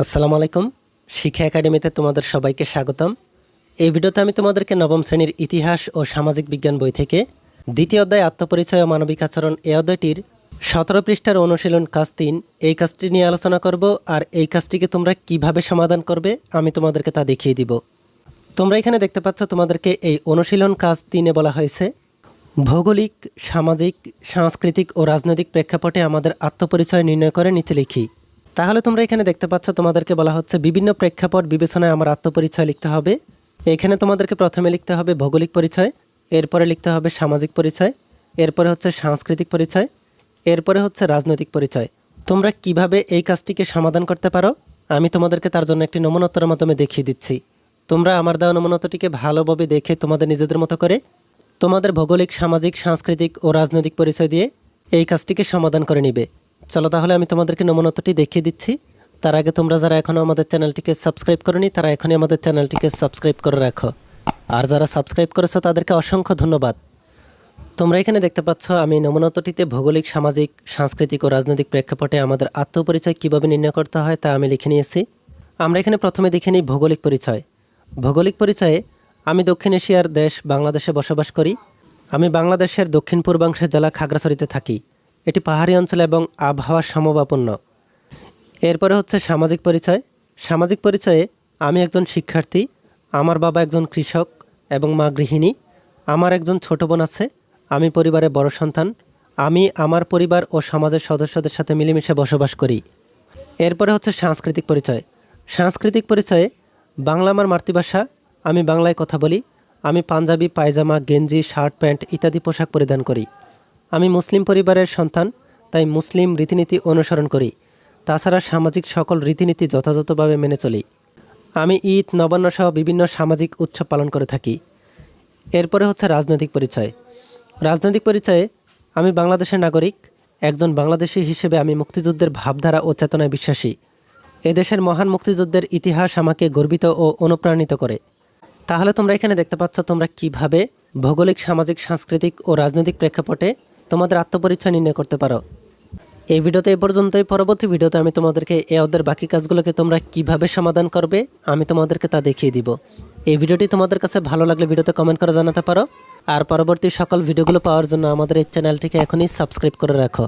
আসসালামু আলাইকুম। শিক্ষা একাডেমিতে তোমাদের সবাইকে স্বাগতম। এই ভিডিওতে আমি তোমাদেরকে নবম শ্রেণির ইতিহাস ও সামাজিক বিজ্ঞান বই থেকে দ্বিতীয় অধ্যায় আত্মপরিচয় ও মানবিক আচরণ এই অধ্যায়টির সতেরো পৃষ্ঠার অনুশীলন কাজ তিন। এই কাজটি নিয়ে আলোচনা করব আর এই কাজটিকে তোমরা কীভাবে সমাধান করবে আমি তোমাদেরকে তা দেখিয়ে দিব। তোমরা এখানে দেখতে পাচ্ছ তোমাদেরকে এই অনুশীলন কাজ তিনে বলা হয়েছে। ভৌগোলিক, সামাজিক, সাংস্কৃতিক ও রাজনৈতিক প্রেক্ষাপটে আমাদের আত্মপরিচয় নির্ণয় করে নিচে লিখি। তাহলে তোমরা এখানে দেখতে পাচ্ছ, তোমাদেরকে বলা হচ্ছে বিভিন্ন প্রেক্ষাপট বিবেচনায় আমার আত্মপরিচয় লিখতে হবে। এখানে তোমাদেরকে প্রথমে লিখতে হবে ভৌগোলিক পরিচয়, এরপরে লিখতে হবে সামাজিক পরিচয়, এরপরে হচ্ছে সাংস্কৃতিক পরিচয়, এরপরে হচ্ছে রাজনৈতিক পরিচয়। তোমরা কীভাবে এই কাজটিকে সমাধান করতে পারো? আমি তোমাদেরকে তার জন্য একটি নমুনোত্তরের মাধ্যমে দেখিয়ে দিচ্ছি। তোমরা আমার দেওয়া নমুনতটিকে ভালোভাবে দেখে তোমাদের নিজেদের মতো করে তোমাদের ভৌগোলিক, সামাজিক, সাংস্কৃতিক ও রাজনৈতিক পরিচয় দিয়ে এই কাজটিকে সমাধান করে নিবে। চলো তাহলে আমি তোমাদেরকে নমুনতটি দেখিয়ে দিচ্ছি। তার আগে তোমরা যারা এখনও আমাদের চ্যানেলটিকে সাবস্ক্রাইব করনি, তারা এখনই আমাদের চ্যানেলটিকে সাবস্ক্রাইব করে রাখো। আর যারা সাবস্ক্রাইব করেছ, তাদেরকে অসংখ্য ধন্যবাদ। তোমরা এখানে দেখতে পাচ্ছ, আমি নমুনতটিতে ভৌগোলিক, সামাজিক, সাংস্কৃতিক ও রাজনৈতিক প্রেক্ষাপটে আমাদের আত্মপরিচয় কীভাবে নির্ণয় করতে হয় তা আমি লিখে নিয়েছি। আমরা এখানে প্রথমে দেখে নিই ভৌগোলিক পরিচয়। ভৌগোলিক পরিচয়ে আমি দক্ষিণ এশিয়ার দেশ বাংলাদেশে বসবাস করি। আমি বাংলাদেশের দক্ষিণ পূর্বাংশের জেলা খাগড়াছড়িতে থাকি। এটি পাহাড়ি অঞ্চল এবং আবহাওয়ার সমবাপন্ন। এরপরে হচ্ছে সামাজিক পরিচয়। সামাজিক পরিচয়ে আমি একজন শিক্ষার্থী, আমার বাবা একজন কৃষক এবং মা গৃহিণী, আমার একজন ছোট বোন আছে, আমি পরিবারের বড় সন্তান, আমি আমার পরিবার ও সমাজের সদস্যদের সাথে মিলেমিশে বসবাস করি। এরপরে হচ্ছে সাংস্কৃতিক পরিচয়। সাংস্কৃতিক পরিচয়ে বাংলা আমার মাতৃভাষা, আমি বাংলায় কথা বলি, আমি পাঞ্জাবি, পায়জামা, গেঞ্জি, শার্ট, প্যান্ট ইত্যাদি পোশাক পরিধান করি। আমি মুসলিম পরিবারের সন্তান, তাই মুসলিম রীতিনীতি অনুসরণ করি। তাছাড়া সামাজিক সকল রীতিনীতি যথাযথভাবে মেনে চলি। আমি ঈদ, নবান্ন সহ বিভিন্ন সামাজিক উৎসব পালন করে থাকি। এরপরে হচ্ছে রাজনৈতিক পরিচয়। রাজনৈতিক পরিচয়ে আমি বাংলাদেশের নাগরিক, একজন বাংলাদেশি হিসেবে আমি মুক্তিযুদ্ধের ভাবধারা ও চেতনায় বিশ্বাসী। এদেশের মহান মুক্তিযুদ্ধের ইতিহাস আমাকে গর্বিত ও অনুপ্রাণিত করে। তাহলে তোমরা এখানে দেখতে পাচ্ছ তোমরা কীভাবে ভৌগোলিক, সামাজিক, সাংস্কৃতিক ও রাজনৈতিক প্রেক্ষাপটে তোমাদের আত্মপরিচয় নির্ণয় করতে পারো। এই ভিডিওতে এ পর্যন্তই। পরবর্তী ভিডিওতে আমি তোমাদেরকে এ ওদের বাকি কাজগুলোকে তোমরা কীভাবে সমাধান করবে, আমি তোমাদেরকে তা দেখিয়ে দিব। এই ভিডিওটি তোমাদের কাছে ভালো লাগলে ভিডিওতে কমেন্ট করে জানাতে পারো। আর পরবর্তী সকল ভিডিওগুলো পাওয়ার জন্য আমাদের এই চ্যানেলটিকে এখনই সাবস্ক্রাইব করে রাখো।